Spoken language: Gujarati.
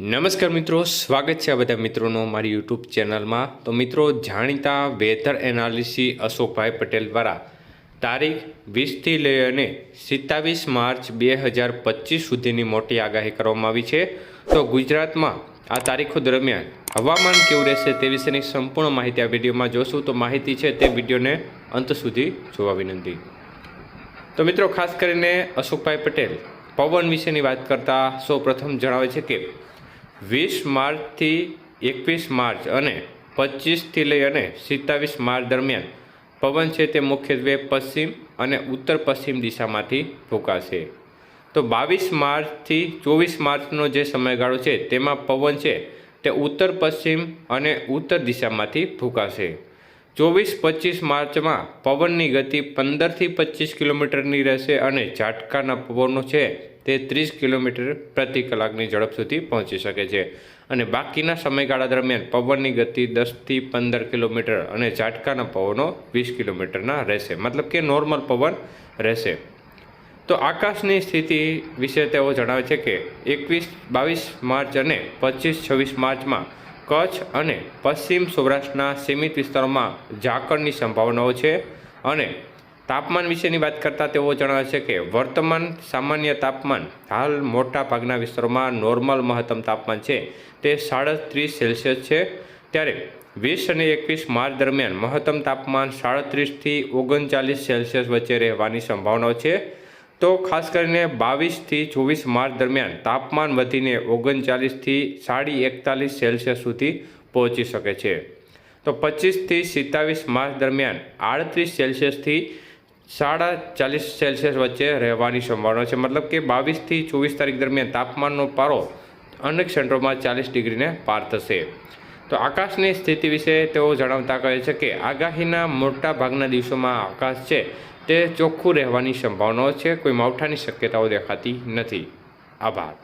નમસ્કાર મિત્રો, સ્વાગત છે આ બધા મિત્રોનો મારી યુટ્યુબ ચેનલમાં. તો મિત્રો, જાણીતા વેધર એનાલિસી અશોકભાઈ પટેલ દ્વારા તારીખ વીસથી લઈ અને સિત્તાવીસ માર્ચ બે હજાર પચીસ સુધીની મોટી આગાહી કરવામાં આવી છે. તો ગુજરાતમાં આ તારીખો દરમિયાન હવામાન કેવું રહેશે તે વિશેની સંપૂર્ણ માહિતી આ વિડીયોમાં જોશું. તો માહિતી છે તે વિડીયોને અંત સુધી જોવા વિનંતી. તો મિત્રો, ખાસ કરીને અશોકભાઈ પટેલ પવન વિશેની વાત કરતાં સૌ પ્રથમ જણાવે છે કે વીસ માર્ચથી એકવીસ માર્ચ અને પચીસથી લઈ અને સિત્તાવીસ માર્ચ દરમિયાન પવન છે તે મુખ્યત્વે પશ્ચિમ અને ઉત્તર પશ્ચિમ દિશામાંથી ફૂંકાશે. તો બાવીસ માર્ચથી ચોવીસ માર્ચનો જે સમયગાળો છે તેમાં પવન છે તે ઉત્તર પશ્ચિમ અને ઉત્તર દિશામાંથી ફૂંકાશે. ચોવીસ પચીસ માર્ચમાં પવનની ગતિ પંદરથી પચીસ કિલોમીટરની રહેશે અને ઝાટકાના પવનો છે તે ત્રીસ કિલોમીટર પ્રતિ કલાકની ઝડપ સુધી પહોંચી શકે છે. અને બાકીના સમયગાળા દરમિયાન પવનની ગતિ દસથી પંદર કિલોમીટર અને ઝાટકાના પવનો વીસ કિલોમીટરના રહેશે. મતલબ કે નોર્મલ પવન રહેશે. તો આકાશની સ્થિતિ વિશે તેઓ જણાવે છે કે એકવીસ, બાવીસ માર્ચ અને પચીસ, છવ્વીસ માર્ચમાં કચ્છ અને પશ્ચિમ સૌરાષ્ટ્રના સીમિત વિસ્તારોમાં ઝાકળની સંભાવનાઓ છે અને તાપમાન વિશેની વાત કરતાં તેઓ જણાવે છે કે વર્તમાન સામાન્ય તાપમાન હાલ મોટા ભાગના વિસ્તારોમાં નોર્મલ મહત્તમ તાપમાન છે. તે સાડત્રીસ સેલ્સિયસ છે. ત્યારે વીસ અને એકવીસ માર્ચ દરમિયાન મહત્તમ તાપમાન સાડત્રીસથી ઓગણચાલીસ સેલ્સિયસ વચ્ચે રહેવાની સંભાવનાઓ છે. તો ખાસ કરીને બાવીસથી ચોવીસ માર્ચ દરમિયાન તાપમાન વધીને ઓગણચાલીસથી સાડી એકતાલીસ સેલ્સિયસ સુધી પહોંચી શકે છે. તો પચીસથી સિત્તાવીસ માર્ચ દરમિયાન આડત્રીસ સેલ્સિયસથી સાડા ચાલીસ સેલ્સિયસ વચ્ચે રહેવાની સંભાવના છે. મતલબ કે બાવીસથી ચોવીસ તારીખ દરમિયાન તાપમાનનો પારો અનેક સેન્ટરોમાં ચાલીસ ડિગ્રીને પાર થશે. તો આકાશની સ્થિતિ વિશે તેઓ જણાવતા કહે છે કે આગાહીના મોટા ભાગના દિવસોમાં આકાશ છે તે ચોખ્ખું રહેવાની સંભાવનાઓ છે. કોઈ માવઠાની શક્યતાઓ દેખાતી નથી. આભાર.